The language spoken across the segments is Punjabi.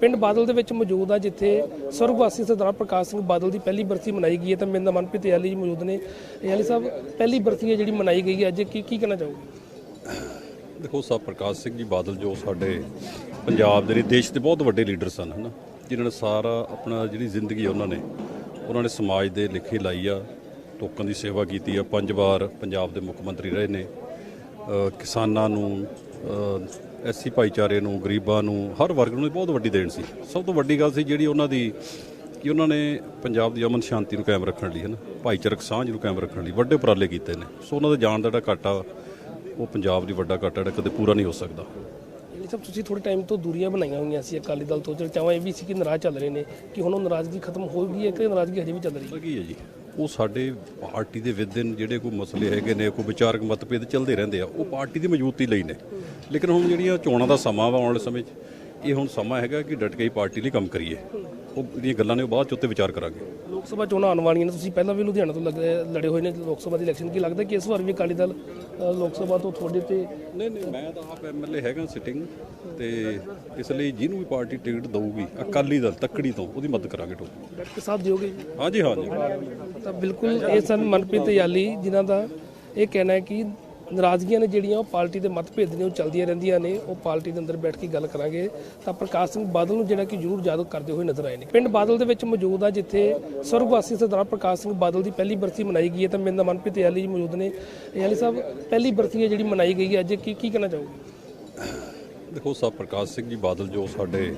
ਪਿੰਡ ਬਾਦਲ ਦੇ ਵਿੱਚ ਮੌਜੂਦ ਆ, ਜਿੱਥੇ ਸਰਵਵਾਸੀ ਸਰਦਾਰ ਪ੍ਰਕਾਸ਼ ਸਿੰਘ ਬਾਦਲ ਦੀ ਪਹਿਲੀ ਬਰਸੀ ਮਨਾਈ ਗਈ ਹੈ, ਤਾਂ ਮੇਰੇ ਨਾਲ ਮਨਪ੍ਰੀਤ ਯਾਲੀ ਜੀ ਮੌਜੂਦ ਨੇ। ਯਾਲੀ ਸਾਹਿਬ, ਪਹਿਲੀ ਬਰਸੀ ਹੈ ਜਿਹੜੀ ਮਨਾਈ ਗਈ ਹੈ, ਅੱਜ ਕੀ ਕੀ ਕਹਿਣਾ ਚਾਹੋਗੇ? ਦੇਖੋ ਸਾਹਿਬ ਪ੍ਰਕਾਸ਼ ਸਿੰਘ ਜੀ ਬਾਦਲ ਜੋ ਸਾਡੇ ਪੰਜਾਬ ਦੇ ਲਈ ਦੇਸ਼ ਦੇ ਬਹੁਤ ਵੱਡੇ ਲੀਡਰ ਸਨ, ਹਨਾ? ਜਿਨ੍ਹਾਂ ਨੇ ਸਾਰਾ ਆਪਣਾ ਜਿਹੜੀ ਜ਼ਿੰਦਗੀ ਆ ਉਹਨਾਂ ਨੇ ਉਹਨਾਂ ਨੇ ਸਮਾਜ ਦੇ ਲਿਖੇ ਲਾਈ ਆ, ਲੋਕਾਂ ਦੀ ਸੇਵਾ ਕੀਤੀ ਆ। ਪੰਜ ਵਾਰ ਪੰਜਾਬ ਦੇ ਮੁੱਖ ਮੰਤਰੀ ਰਹੇ ਨੇ। ਕਿਸਾਨਾਂ ਨੂੰ ਐਸਸੀ ਭਾਈਚਾਰੇ ਨੂੰ ਗਰੀਬਾਂ ਨੂੰ ਹਰ ਵਰਗ ਨੂੰ ਬਹੁਤ ਵੱਡੀ ਦੇਣ ਸੀ। ਸਭ ਤੋਂ ਵੱਡੀ ਗੱਲ ਸੀ ਜਿਹੜੀ ਉਹਨਾਂ ਦੀ ਕਿ ਉਹਨਾਂ ਨੇ ਪੰਜਾਬ ਦੀ ਅਮਨ ਸ਼ਾਂਤੀ ਨੂੰ ਕਾਇਮ ਰੱਖਣ ਲਈ ਹਨਾ? ਭਾਈਚਾਰਕ ਸਾਂਝ ਨੂੰ ਕਾਇਮ ਰੱਖਣ ਲਈ ਵੱਡੇ ਉਪਰਾਲੇ ਕੀਤੇ ਨੇ। ਸੋ ਉਹਨਾਂ ਦਾ ਜਾਣ ਦਾ ਜਿਹੜਾ ਘਾਟਾ ਉਹ ਪੰਜਾਬ ਦੀ ਵੱਡਾ ਘਾਟਾ ਜਿਹੜਾ ਕਦੇ ਪੂਰਾ ਨਹੀਂ ਹੋ ਸਕਦਾ। ਯਾਲੀ ਸਾਹਿਬ ਤੁਸੀਂ ਥੋੜੇ ਟਾਈਮ ਤੋਂ ਦੂਰੀਆਂ ਬਣਾਈਆਂ ਹੋਈਆਂ ਸੀ ਅਕਾਲੀ ਦਲ ਤੋਂ ਚਰਚਾਵਾਂ ਇਹ ਵੀ ਸੀ ਕਿ ਨਾਰਾਜ਼ ਚੱਲ ਰਹੇ ਨੇ ਕਿ ਹੁਣ ਉਹ ਨਾਰਾਜ਼ਗੀ ਖਤਮ ਹੋ ਗਈ ਹੈ ਕਿ ਨਾਰਾਜ਼ਗੀ ਹਜੇ ਵੀ ਚੱਲ ਰਹੀ ਹੈ? ਹੈ ਜੀ? ਉਹ ਸਾਡੇ ਪਾਰਟੀ ਦੇ ਵਿਦਿਨ ਜਿਹੜੇ ਕੋਈ ਮਸਲੇ ਹੈਗੇ ਨੇ, ਕੋਈ ਵਿਚਾਰਕ ਮਤਭੇਦ ਚੱਲਦੇ ਰਹਿੰਦੇ ਆ, ਉਹ ਪਾਰਟੀ ਦੀ ਮਜ਼ਬੂਤੀ ਲਈ ਨੇ। ਲੇਕਿਨ ਹੁਣ ਜਿਹੜੀਆਂ ਚੋਣਾਂ ਦਾ ਸਮਾਂ ਵਾ ਆਉਣ ਵਾਲੇ ਸਮੇਂ 'ਚ ਇਹ ਹੁਣ ਸਮਾਂ ਹੈਗਾ ਕਿ ਡਟ ਕੇ ਹੀ ਪਾਰਟੀ ਲਈ ਕੰਮ ਕਰੀਏ। ਉਹ ਜਿਹੜੀਆਂ ਗੱਲਾਂ ਨੇ ਉਹ ਬਾਅਦ 'ਚ ਉੱਤੇ ਵਿਚਾਰ ਕਰਾਂਗੇ। ਲੋਕ ਸਭਾ ਚੋਣਾਂ ਆਉਣ ਵਾਲੀਆਂ ਨੇ ਤੁਸੀਂ ਪਹਿਲਾਂ ਵੀ ਲੁਧਿਆਣਾ ਤੋਂ ਲੱਗ- ਲੜੇ ਹੋਏ ਨੇ ਲੋਕ ਸਭਾ ਦੀ ਇਲੈਕਸ਼ਨ ਕੀ ਲੱਗਦਾ ਕਿ ਇਸ ਵਾਰ ਵੀ ਅਕਾਲੀ ਦਲ ਅ, ਲੋਕ ਸਭਾ ਤੋਂ ਤੁਹਾਡੇ ਤੇ ਨਹੀਂ ਨਹੀਂ ਮੈਂ ਤਾਂ ਆਪ ਐਮਐਲਏ ਹੈਗਾ ਸਿਟਿੰਗ ਤੇ ਇਸ ਲਈ ਜਿਹਨੂੰ ਵੀ ਪਾਰਟੀ ਟਿਕਟ ਦਊਗੀ ਅਕਾਲੀ ਦਲ ਤੱਕੜੀ ਤੋਂ ਉਹਦੀ ਮਦਦ ਕਰਾਂਗੇ ਟੋਕ ਡਟ ਕੇ ਸਾਥ ਦਿਓਗੇ? ਹਾਂਜੀ ਹਾਂਜੀ। ਤਾਂ ਬਿਲਕੁਲ ਇਹ ਸਨ ਮਨਪ੍ਰੀਤ ਯਾਲੀ ਜਿਨ੍ਹਾਂ ਦਾ ਇਹ ਕਹਿਣਾ ਹੈ ਕਿ ਨਾਰਾਜ਼ਗੀਆਂ ਨੇ ਜਿਹੜੀਆਂ ਉਹ ਪਾਰਟੀ ਦੇ ਮਤਭੇਦ ਨੇ, ਉਹ ਚੱਲਦੀਆਂ ਰਹਿੰਦੀਆਂ ਨੇ, ਉਹ ਪਾਰਟੀ ਦੇ ਅੰਦਰ ਬੈਠ ਕੇ ਗੱਲ ਕਰਾਂਗੇ। ਤਾਂ ਪ੍ਰਕਾਸ਼ ਸਿੰਘ ਬਾਦਲ ਨੂੰ ਜਿਹੜਾ ਕਿ ਜ਼ਰੂਰ ਯਾਦ ਕਰਦੇ ਹੋਏ ਨਜ਼ਰ ਆਏ ਨੇ। ਪਿੰਡ ਬਾਦਲ ਦੇ ਵਿੱਚ ਮੌਜੂਦ ਆ, ਜਿੱਥੇ ਸਰਵਵਾਸੀ ਸਰਦਾਰ ਪ੍ਰਕਾਸ਼ ਸਿੰਘ ਬਾਦਲ ਦੀ ਪਹਿਲੀ ਬਰਸੀ ਮਨਾਈ ਗਈ ਹੈ, ਤਾਂ ਮੇਰੇ ਨਾਲ ਮਨਪ੍ਰੀਤ ਯਾਲੀ ਜੀ ਮੌਜੂਦ ਨੇ। ਯਾਲੀ ਸਾਹਿਬ, ਪਹਿਲੀ ਬਰਸੀ ਹੈ ਜਿਹੜੀ ਮਨਾਈ ਗਈ ਹੈ, ਅੱਜ ਕੀ ਕੀ ਕਹਿਣਾ ਚਾਹੋਗੇ? ਦੇਖੋ ਸਾਹਿਬ ਪ੍ਰਕਾਸ਼ ਸਿੰਘ ਜੀ ਬਾਦਲ ਜੋ ਸਾਡੇ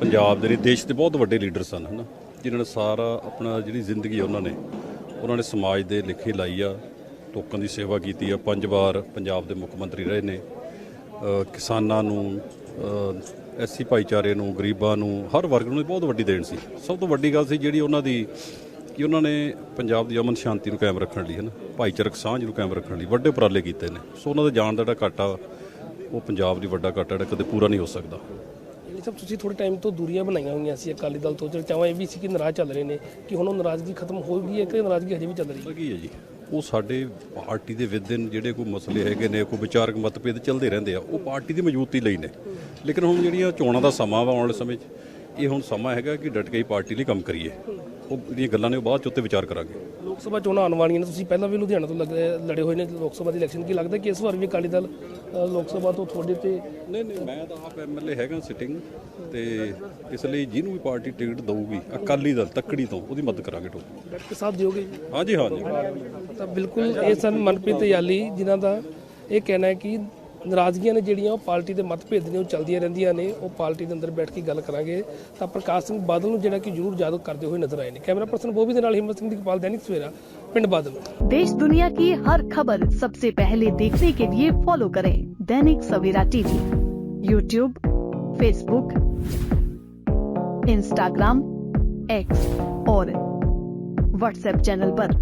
ਪੰਜਾਬ ਦੇ ਲਈ ਦੇਸ਼ ਦੇ ਬਹੁਤ ਵੱਡੇ ਲੀਡਰ ਸਨ, ਹਨਾ। ਜਿਨ੍ਹਾਂ ਨੇ ਸਾਰਾ ਆਪਣਾ ਜਿਹੜੀ ਜ਼ਿੰਦਗੀ ਉਹਨਾਂ ਨੇ ਉਹਨਾਂ ਨੇ ਸਮਾਜ ਦੇ ਲਿਖੇ ਲਾਈ ਆ। ਲੋਕਾਂ ਦੀ ਸੇਵਾ ਕੀਤੀ ਆ। ਪੰਜ ਵਾਰ ਪੰਜਾਬ ਦੇ ਮੁੱਖ ਮੰਤਰੀ ਰਹੇ ਨੇ। ਕਿਸਾਨਾਂ ਨੂੰ ਐਸਸੀ ਭਾਈਚਾਰੇ ਨੂੰ ਗਰੀਬਾਂ ਨੂੰ ਹਰ ਵਰਗ ਨੂੰ ਬਹੁਤ ਵੱਡੀ ਦੇਣ ਸੀ। ਸਭ ਤੋਂ ਵੱਡੀ ਗੱਲ ਸੀ ਜਿਹੜੀ ਉਹਨਾਂ ਦੀ ਕਿ ਉਹਨਾਂ ਨੇ ਪੰਜਾਬ ਦੀ ਅਮਨ ਸ਼ਾਂਤੀ ਨੂੰ ਕਾਇਮ ਰੱਖਣ ਲਈ ਹਨਾ। ਭਾਈਚਾਰਕ ਸਾਂਝ ਨੂੰ ਕਾਇਮ ਰੱਖਣ ਲਈ ਵੱਡੇ ਉਪਰਾਲੇ ਕੀਤੇ ਨੇ। ਸੋ ਉਹਨਾਂ ਦਾ ਜਾਣ ਦਾ ਜਿਹੜਾ ਘਾਟਾ ਉਹ ਪੰਜਾਬ ਦੀ ਵੱਡਾ ਘਾਟਾ ਜਿਹੜਾ ਕਦੇ ਪੂਰਾ ਨਹੀਂ ਹੋ ਸਕਦਾ। ਯਾਲੀ ਸਾਹਿਬ ਤੁਸੀਂ ਥੋੜੇ ਟਾਈਮ ਤੋਂ ਦੂਰੀਆਂ ਬਣਾਈਆਂ ਹੋਈਆਂ ਸੀ ਅਕਾਲੀ ਦਲ ਤੋਂ ਚਰਚਾਵਾਂ ਇਹ ਵੀ ਸੀ ਕਿ ਨਾਰਾਜ਼ ਚੱਲ ਰਹੇ ਨੇ ਕਿ ਹੁਣ ਉਹ ਨਾਰਾਜ਼ਗੀ ਖਤਮ ਹੋ ਗਈ ਹੈ ਕਿ ਨਾਰਾਜ਼ਗੀ ਹਜੇ ਵੀ ਚੱਲ ਰਹੀ ਹੈ? ਕੀ ਹੈ ਜੀ? ਉਹ ਸਾਡੇ ਪਾਰਟੀ ਦੇ ਵਿਦਿਨ ਜਿਹੜੇ ਕੋਈ ਮਸਲੇ ਹੈਗੇ ਨੇ, ਕੋਈ ਵਿਚਾਰਕ ਮਤਭੇਦ ਚੱਲਦੇ ਰਹਿੰਦੇ ਆ, ਉਹ ਪਾਰਟੀ ਦੀ ਮਜ਼ਬੂਤੀ ਲਈ ਨੇ। ਲੇਕਿਨ ਹੁਣ ਜਿਹੜੀਆਂ ਚੋਣਾਂ ਦਾ ਸਮਾਂ ਵਾ ਆਉਣ ਵਾਲੇ ਸਮੇਂ 'ਚ ਇਹ ਹੁਣ ਸਮਾਂ ਹੈਗਾ ਕਿ ਡਟ ਕੇ ਹੀ ਪਾਰਟੀ ਲਈ ਕੰਮ ਕਰੀਏ। ਉਹ ਜਿਹੜੀਆਂ ਗੱਲਾਂ ਨੇ ਉਹ ਬਾਅਦ 'ਚ ਉੱਤੇ ਵਿਚਾਰ ਕਰਾਂਗੇ। ਲੋਕ ਸਭਾ ਚੋਣਾਂ ਆਉਣ ਵਾਲੀਆਂ ਨੇ ਤੁਸੀਂ ਪਹਿਲਾਂ ਵੀ ਲੁਧਿਆਣਾ ਤੋਂ ਲੜੇ ਹੋਏ ਨੇ ਲੋਕ ਸਭਾ ਦੀ ਇਲੈਕਸ਼ਨ ਕੀ ਲੱਗਦਾ ਕਿ ਇਸ ਵਾਰ ਵੀ ਅਕਾਲੀ ਦਲ ਲੋਕ ਸਭਾ ਤੋਂ ਤੁਹਾਡੇ ਤੇ ਨਹੀਂ ਨਹੀਂ ਮੈਂ ਤਾਂ ਆਪ ਐਮਐਲਏ ਹੈਗਾ ਸਿਟਿੰਗ ਤੇ ਇਸ ਲਈ ਜਿਹਨੂੰ ਵੀ ਪਾਰਟੀ ਟਿਕਟ ਦਊਗੀ ਅਕਾਲੀ ਦਲ ਤੱਕੜੀ ਤੋਂ ਉਹਦੀ ਮਦਦ ਕਰਾਂਗੇ ਡਟ ਕੇ ਸਾਥ ਦਿਓਗੇ? ਹਾਂਜੀ ਹਾਂਜੀ। ਤਾਂ ਬਿਲਕੁਲ ਇਹ ਸਨ ਮਨਪ੍ਰੀਤ ਯਾਲੀ ਜਿਨ੍ਹਾਂ ਦਾ ਇਹ ਕਹਿਣਾ ਹੈ ਕਿ ਨਾਰਾਜ਼ਗੀਆਂ ਨੇ ਜਿਹੜੀਆਂ ਉਹ ਪਾਰਟੀ ਦੇ ਮਤਭੇਦ ਨੇ ਉਹ ਚੱਲਦੀਆਂ ਰਹਿੰਦੀਆਂ ਨੇ ਉਹ ਪਾਰਟੀ ਦੇ ਅੰਦਰ ਬੈਠ ਕੇ ਗੱਲ ਕਰਾਂਗੇ ਤਾਂ ਪ੍ਰਕਾਸ਼ ਸਿੰਘ ਬਾਦਲ ਨੂੰ ਜਿਹੜਾ ਕਿ ਜ਼ਰੂਰ ਯਾਦ ਕਰਦੇ ਹੋਏ ਨਜ਼ਰ ਆਏ ਨੇ ਕੈਮਰਾ ਪਰਸਨ ਬੋਬੀ ਦੇ ਨਾਲ ਹਿੰਮਤ ਸਿੰਘ ਦੀ ਕਪਾਲ ਦੈਨਿਕ ਸਵੇਰਾ ਪਿੰਡ ਬਾਦਲ देश दुनिया की हर खबर सबसे पहले देखने के लिए फॉलो करें Dainik Savera TV YouTube Facebook Instagram X और व्हाट्सएप चैनल पर।